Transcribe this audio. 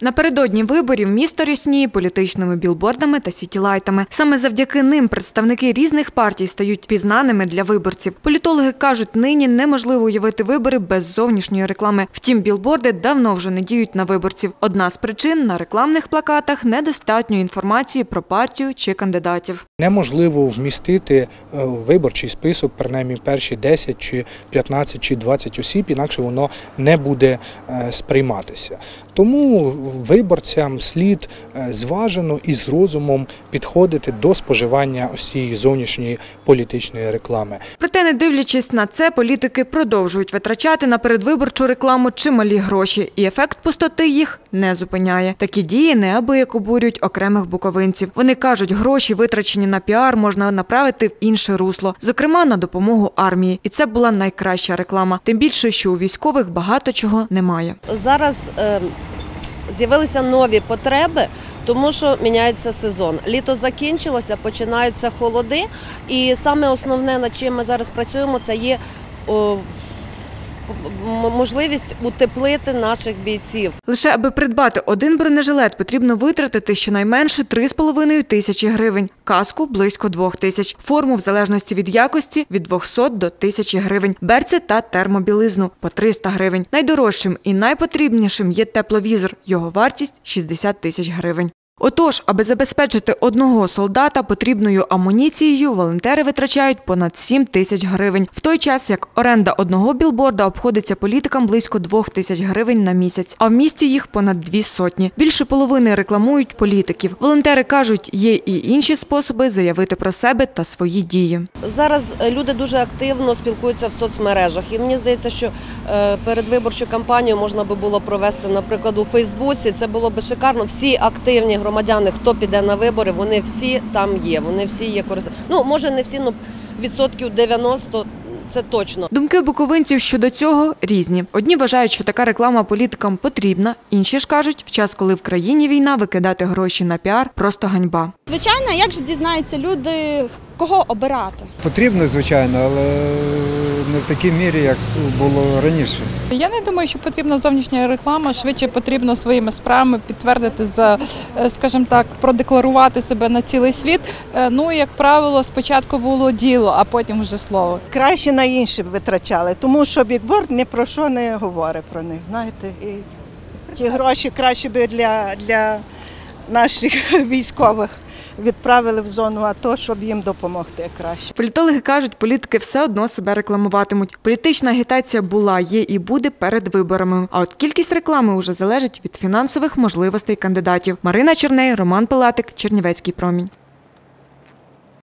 Напередодні виборів місто рясніє політичними білбордами та сітілайтами. Саме завдяки ним представники різних партій стають пізнаними для виборців. Політологи кажуть, нині неможливо уявити вибори без зовнішньої реклами. Втім, білборди давно вже не діють на виборців. Одна з причин на рекламних плакатах недостатньо інформації про партію чи кандидатів. Неможливо вмістити е, виборчий список принаймні перші 10 чи 15 чи 20 осіб, інакше воно не буде е, сприйматися. Тому виборцям слід е, зважено і з розумом підходити до споживання ось цієї зовнішньої політичної реклами. Проте, не дивлячись на це, політики продовжують витрачати на передвиборчу рекламу чималі гроші, і ефект пустоти їх не зупиняє. Такі дії неабияк обурюють окремих буковинців. Вони кажуть, гроші, витрачені на піар, можна направити в інше русло, зокрема на допомогу армії. І це була найкраща реклама. Тим більше, що у військових багато чого немає. Зараз е, з'явилися нові потреби. Тому що міняється сезон. Літо закінчилося, починаються холоди, і саме основне, над чим ми зараз працюємо, це є можливість утеплити наших бійців. Лише аби придбати один бронежилет, потрібно витратити щонайменше 3,5 тисячі гривень, каску – близько 2 тисяч, форму в залежності від якості – від 200 до 1000 гривень, берці та термобілизну – по 300 гривень. Найдорожчим і найпотрібнішим є тепловізор, його вартість – 60 тисяч гривень. Отож, аби забезпечити одного солдата потрібною амуніцією, волонтери витрачають понад 7 тисяч гривень, в той час як оренда одного білборда обходиться політикам близько 2 тисяч гривень на місяць, а в місті їх понад дві сотні. Більше половини рекламують політиків. Волонтери кажуть, є і інші способи заявити про себе та свої дії. Зараз е, люди дуже активно спілкуються в соцмережах, і мені здається, що е, передвиборчу кампанію можна би було провести, наприклад, у Фейсбуці. Це було би шикарно. Всі активні громадяни, хто піде на вибори, вони всі там є. Вони всі є користуються. Ну може не всі, ну відсотків 90 це точно. Думки буковинців щодо цього різні. Одні вважають, що така реклама політикам потрібна, інші ж кажуть, в час, коли в країні війна, викидати гроші на піар просто ганьба. Звичайно, як же дізнаються люди, кого обирати? Потрібно, звичайно, але не в такій мірі, як було раніше. Я не думаю, що потрібна зовнішня реклама. Швидше потрібно своїми справами підтвердити за, е, скажімо так, продекларувати себе на цілий світ. Е, Ну, як правило, спочатку було діло, а потім вже слово. краще на інші б витрачали, тому що бікборд ні про що не говорить про них. Знаєте, і ті гроші краще би для, для наших військових відправили в зону АТО, щоб їм допомогти краще. Політологи кажуть, політики все одно себе рекламуватимуть. Політична агітація була, є і буде перед виборами. А от кількість реклами уже залежить від фінансових можливостей кандидатів. Марина Черней, Роман Пилатик, Чернівецький промінь.